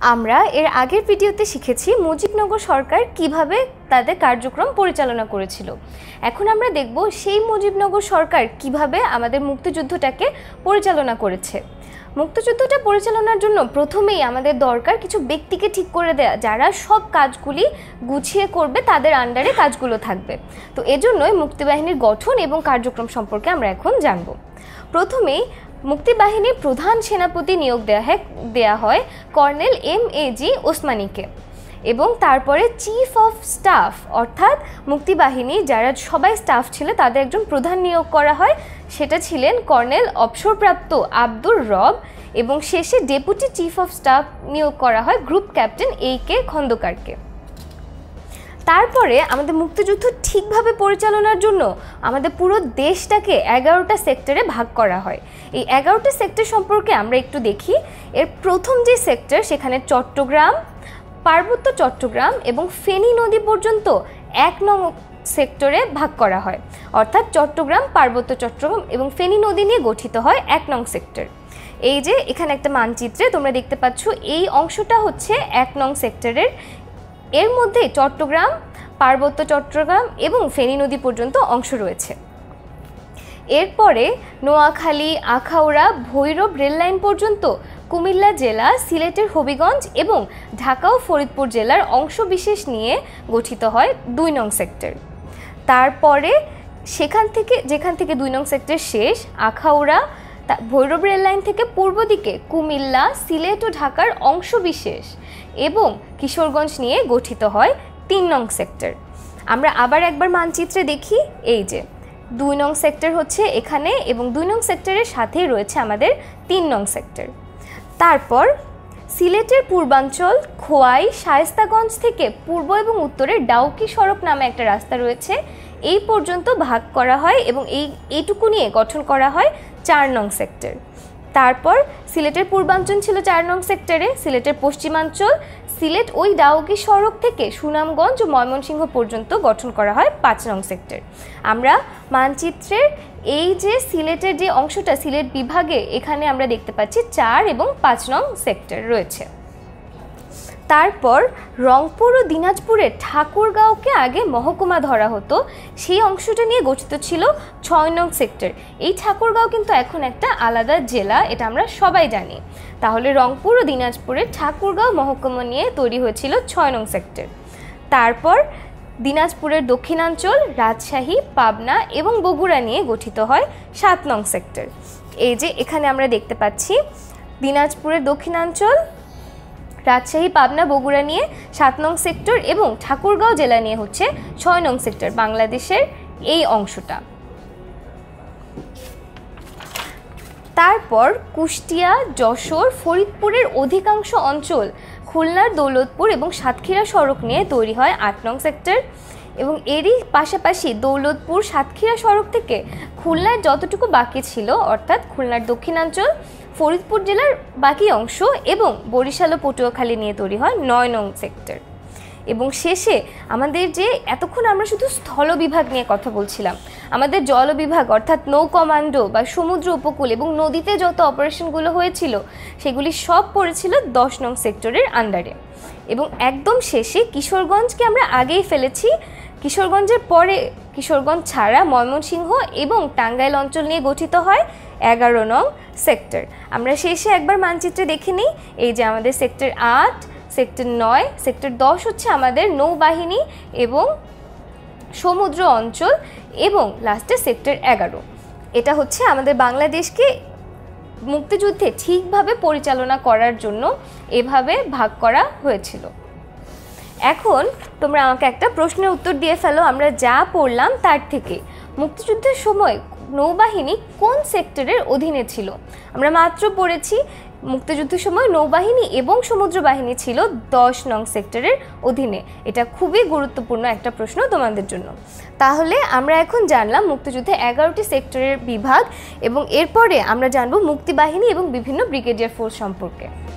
আমরা এর আগের ভিডিওতে শিখেছি মুজিবনগর সরকার কীভাবে তাদের কার্যক্রম পরিচালনা করেছিল। এখন আমরা দেখব সেই মুজিবনগর সরকার কীভাবে আমাদের মুক্তিযুদ্ধটাকে পরিচালনা করেছে। মুক্তিযুদ্ধটা পরিচালনার জন্য প্রথমেই আমাদের দরকার কিছু ব্যক্তিকে ঠিক করে দেয়া, যারা সব কাজগুলি গুছিয়ে করবে, তাদের আন্ডারে কাজগুলো থাকবে। তো এজন্যই মুক্তিবাহিনীর গঠন এবং কার্যক্রম সম্পর্কে আমরা এখন জানব। প্রথমেই মুক্তিবাহিনীর প্রধান সেনাপতি নিয়োগ দেওয়া হয় দেওয়া হয় কর্নেল এম এ জি ওসমানীকে। এবং তারপরে চিফ অফ স্টাফ, অর্থাৎ মুক্তিবাহিনী যারা সবাই স্টাফ ছিল, তাদের একজন প্রধান নিয়োগ করা হয়। সেটা ছিলেন কর্নেল অবসরপ্রাপ্ত আব্দুর রব এবং শেষে ডেপুটি চিফ অফ স্টাফ নিয়োগ করা হয় গ্রুপ ক্যাপ্টেন এ কে খন্দকারকে। তারপরে আমাদের মুক্তিযুদ্ধ ঠিকভাবে পরিচালনার জন্য আমাদের পুরো দেশটাকে এগারোটা সেক্টরে ভাগ করা হয়। এই এগারোটা সেক্টর সম্পর্কে আমরা একটু দেখি। এর প্রথম যে সেক্টর, সেখানে চট্টগ্রাম, পার্বত্য চট্টগ্রাম এবং ফেনী নদী পর্যন্ত এক নং সেক্টরে ভাগ করা হয়। অর্থাৎ চট্টগ্রাম, পার্বত্য চট্টগ্রাম এবং ফেনী নদী নিয়ে গঠিত হয় এক নং সেক্টর। এই যে এখানে একটা মানচিত্রে তোমরা দেখতে পাচ্ছ, এই অংশটা হচ্ছে এক নং সেক্টরের এর মধ্যে চট্টগ্রাম, পার্বত্য চট্টগ্রাম এবং ফেনী নদী পর্যন্ত অংশ রয়েছে। এরপরে নোয়াখালী, আখাউড়া, ভৈরব রেললাইন পর্যন্ত কুমিল্লা জেলা, সিলেটের হবিগঞ্জ এবং ঢাকা ও ফরিদপুর জেলার অংশ বিশেষ নিয়ে গঠিত হয় দুই নং সেক্টর। তারপরে সেখান থেকে, যেখান থেকে দুই নং সেক্টর শেষ, আখাউড়া ভৈরব রেল লাইন থেকে পূর্ব দিকে কুমিল্লা, সিলেট ও ঢাকার অংশবিশেষ এবং কিশোরগঞ্জ নিয়ে গঠিত হয় তিন নং সেক্টর। আমরা আবার একবার মানচিত্রে দেখি, এই যে দুই নং সেক্টর হচ্ছে এখানে এবং দুই নং সেক্টরের সাথেই রয়েছে আমাদের তিন নং সেক্টর। তারপর সিলেটের পূর্বাঞ্চল, খোয়াই, শায়স্তাগঞ্জ থেকে পূর্ব এবং উত্তরে ডাউকি সড়ক নামে একটা রাস্তা রয়েছে। এই পর্যন্ত ভাগ করা হয় এবং এই, এইটুকু নিয়ে গঠন করা হয় চার নং সেক্টর। তারপর সিলেটের পূর্বাঞ্চল ছিল চার নং সেক্টরে, সিলেটের পশ্চিমাঞ্চল, সিলেট ওই ডাউকি সড়ক থেকে সুনামগঞ্জ ও ময়মনসিংহ পর্যন্ত গঠন করা হয় পাঁচ নং সেক্টর। আমরা মানচিত্রের এই যে সিলেটের যে অংশটা, সিলেট বিভাগে এখানে আমরা দেখতে পাচ্ছি চার এবং পাঁচ নং সেক্টর রয়েছে। তারপর রংপুর ও দিনাজপুরের ঠাকুরগাঁওকে আগে মহকুমা ধরা হতো। সেই অংশটা নিয়ে গঠিত ছিল ছয় নং সেক্টর। এই ঠাকুরগাঁও কিন্তু এখন একটা আলাদা জেলা, এটা আমরা সবাই জানি। তাহলে রংপুর ও দিনাজপুরের ঠাকুরগাঁও মহকুমা নিয়ে তৈরি হয়েছিল ছয় নং সেক্টর। তারপর দিনাজপুরের দক্ষিণাঞ্চল, রাজশাহী, পাবনা এবং বগুড়া নিয়ে গঠিত হয় সাত নং সেক্টর। এই যে এখানে আমরা দেখতে পাচ্ছি, দিনাজপুরের দক্ষিণাঞ্চল রাজশাহী, পাবনা, বগুড়া নিয়ে সাত নং সেক্টর এবং ঠাকুরগাঁও জেলা নিয়ে হচ্ছে ছয় নং সেক্টর বাংলাদেশের এই অংশটা। তারপর কুষ্টিয়া, যশোর, ফরিদপুরের অধিকাংশ অঞ্চল খুলনার দৌলতপুর এবং সাতক্ষীরা সড়ক নিয়ে তৈরি হয় আট নং সেক্টর এবং এরই পাশাপাশি দৌলতপুর, সাতক্ষীরা সড়ক থেকে খুলনার যতটুকু বাকি ছিল, অর্থাৎ খুলনার দক্ষিণাঞ্চল ফরিদপুর জেলার বাকি অংশ এবং বরিশাল ও পটুয়াখালী নিয়ে তৈরি হয় নয় নং সেক্টর। এবং শেষে আমাদের যে এতক্ষণ আমরা শুধু স্থল বিভাগ নিয়ে কথা বলছিলাম, আমাদের জল বিভাগ অর্থাৎ নৌ কমান্ডো বা সমুদ্র উপকূল এবং নদীতে যত অপারেশনগুলো হয়েছিল, সেগুলি সব পড়েছিল দশ নং সেক্টরের আন্ডারে এবং একদম শেষে কিশোরগঞ্জকে আমরা আগেই ফেলেছি কিশোরগঞ্জের পরে কিশোরগঞ্জ ছাড়া ময়মনসিংহ এবং টাঙ্গাইল অঞ্চল নিয়ে গঠিত হয় এগারো নং সেক্টর। আমরা শেষে একবার মানচিত্রে দেখে নিই, এই যে আমাদের সেক্টর আট, সেক্টর নয়, সেক্টর দশ হচ্ছে আমাদের নৌবাহিনী এবং সমুদ্র অঞ্চল এবং লাস্টে সেক্টর এগারো। এটা হচ্ছে আমাদের বাংলাদেশকে মুক্তিযুদ্ধে ঠিকভাবে পরিচালনা করার জন্য এভাবে ভাগ করা হয়েছিল। এখন তোমরা আমাকে একটা প্রশ্নের উত্তর দিয়ে ফেলো, আমরা যা পড়লাম তার থেকে। মুক্তিযুদ্ধের সময় নৌবাহিনী কোন সেক্টরের অধীনে ছিল? আমরা মাত্র পড়েছি, মুক্তিযুদ্ধের সময় নৌবাহিনী এবং সমুদ্র বাহিনী ছিল দশ নং সেক্টরের অধীনে। এটা খুবই গুরুত্বপূর্ণ একটা প্রশ্ন তোমাদের জন্য। তাহলে আমরা এখন জানলাম মুক্তিযুদ্ধে এগারোটি সেক্টরের বিভাগ এবং এরপরে আমরা জানব মুক্তিবাহিনী এবং বিভিন্ন ব্রিগেডিয়ার ফোর্স সম্পর্কে।